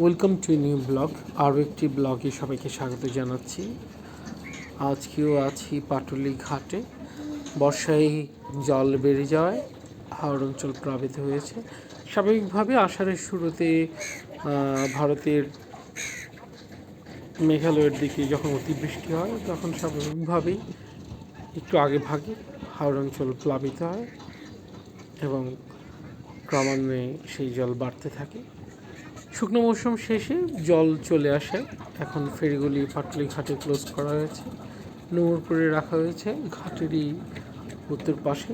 Welcome to new blog আরও একটি ব্লগে সবাইকে স্বাগত জানাচ্ছি। আজকেও আছি পাটুলি ঘাটে। বর্ষায় জল বেড়ে যাওয়ায় হাওড় অঞ্চল প্লাবিত হয়েছে। স্বাভাবিকভাবে আষাঢ়ের শুরুতে ভারতের মেঘালয়ের দিকে যখন অতিবৃষ্টি হয়, তখন স্বাভাবিকভাবেই একটু আগে ভাগে হাওড় অঞ্চল প্লাবিত হয় এবং ক্রমান্বয়ে সেই জল বাড়তে থাকে। শুকনো মৌসুম শেষে জল চলে আসে। এখন ফেরিগুলি পাটলি ঘাটে ক্লোজ করা হয়েছে। নোংর করে রাখা হয়েছে ঘাটেরই উত্তর পাশে।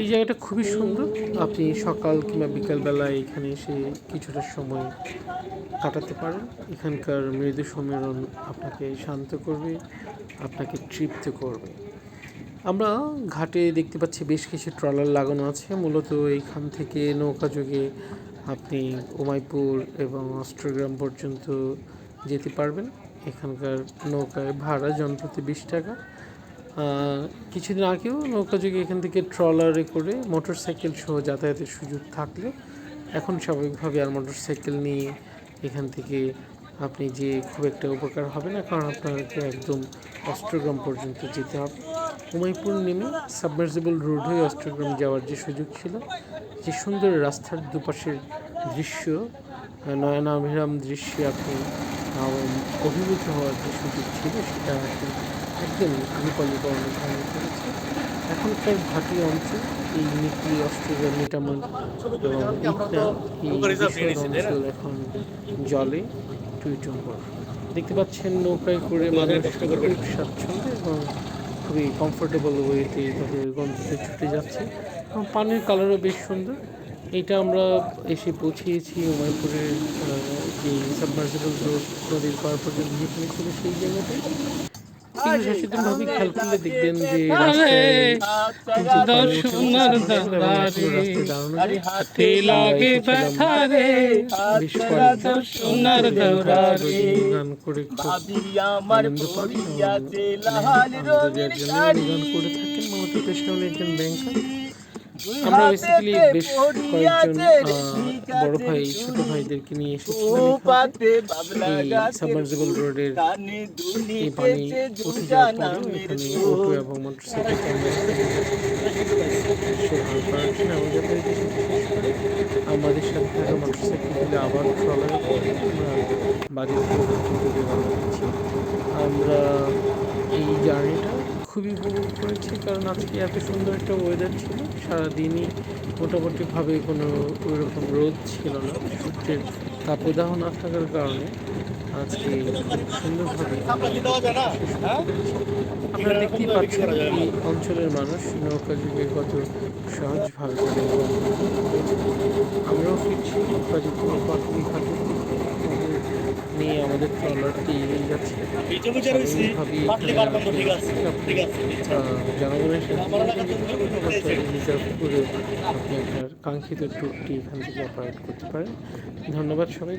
এই জায়গাটা খুবই সুন্দর। আপনি সকাল কিংবা বিকালবেলায় এখানে এসে কিছুটা সময় কাটাতে পারেন। এখানকার মৃদু সম্মেলন আপনাকে শান্ত করবে, আপনাকে তৃপ্ত করবে। আমরা ঘাটে দেখতে পাচ্ছি বেশ কিছু ট্রলার লাগানো আছে। মূলত এইখান থেকে নৌকা যোগে আপনি উমাইপুর এবং অস্ট্রগ্রাম পর্যন্ত যেতে পারবেন। এখানকার নৌকায় ভাড়া জনপ্রতি বিশ টাকা। কিছুদিন আগেও নৌকা যোগে এখান থেকে ট্রলারে করে মোটর সাইকেল সহ যাতায়াতের সুযোগ থাকলে। এখন স্বাভাবিকভাবে আর মোটর সাইকেল নিয়ে এখান থেকে আপনি যে খুব একটা উপকার হবে না, কারণ আপনাকে একদম অস্ট্রগ্রাম পর্যন্ত যেতে হবে। উমাইপুর নেমে সাবমার্সিবল রোড হয়ে অস্ট্রগ্রাম যাওয়ার যে সুযোগ ছিল, যে সুন্দর রাস্তার দুপাশের দৃশ্য নয়নাভিরাম দৃশ্যে আপনি অভিভূত হওয়ার যে সুযোগ ছিল, সেটা একদম রূপালী বর্ণ ধারণ করেছে। এখনকার ঘাটি অঞ্চল, এই নিকলি অস্ট্রেলিয়া মিটামন অঞ্চল এখন জলে টুইটুম্বর। দেখতে পাচ্ছেন নৌকায় করে মানুষ খুব স্বাচ্ছন্দ্য এবং খুবই কমফোর্টেবল ওয়েতে তাদের গন্তব্যে ছুটে যাচ্ছে। এবং পানির কালারও বেশ সুন্দর। এটা আমরা এসে পৌঁছিয়েছি উমাইপুরের আহ, যে সাবমার্সিবল রোড নদীর পার পর্যন্ত যেখানে ছিল সেই জায়গাটায় কিন্তু সচেতনভাবে খেয়াল করলে দেখবেন যে গান করে ভাবি করে থাকেন মূলত ব্যাংকার। আমরা বেসিক্যালি বেশ কয়েকজন বড় ভাই ছোট ভাইদেরকে নিয়ে এসেছিলাম সাবমার্সিবল রোডের এই পানি উঠে যাওয়ার পরে এখানে অটো এবং মোটরসাইকেল আমাদের সাথে থাকা মোটরসাইকেলগুলি আবার ট্রলারে বাড়ির আমরা এই জার্নিটা খুবই উপভোগ করেছি কারণ আজকে এত সুন্দর একটা ওয়েদার ছিল সারাদিনই মোটামুটিভাবে কোনো ওইরকম রোদ ছিল না। সূর্যের তাপদাহ না থাকার কারণে আজকে খুব সুন্দরভাবে আপনারা দেখতেই পাচ্ছেন এই অঞ্চলের মানুষ নৌকা যুগে কত সহজভাবে আমরাও ফিরছি ঘাটের দিকে। নিয়ে আমাদের ট্রলারটি এগিয়ে যাচ্ছে। জনগণের সাথে আপনি আপনার কাঙ্ক্ষিত ট্যুরটি এখান থেকে অপারেট করতে পারেন। ধন্যবাদ সবাই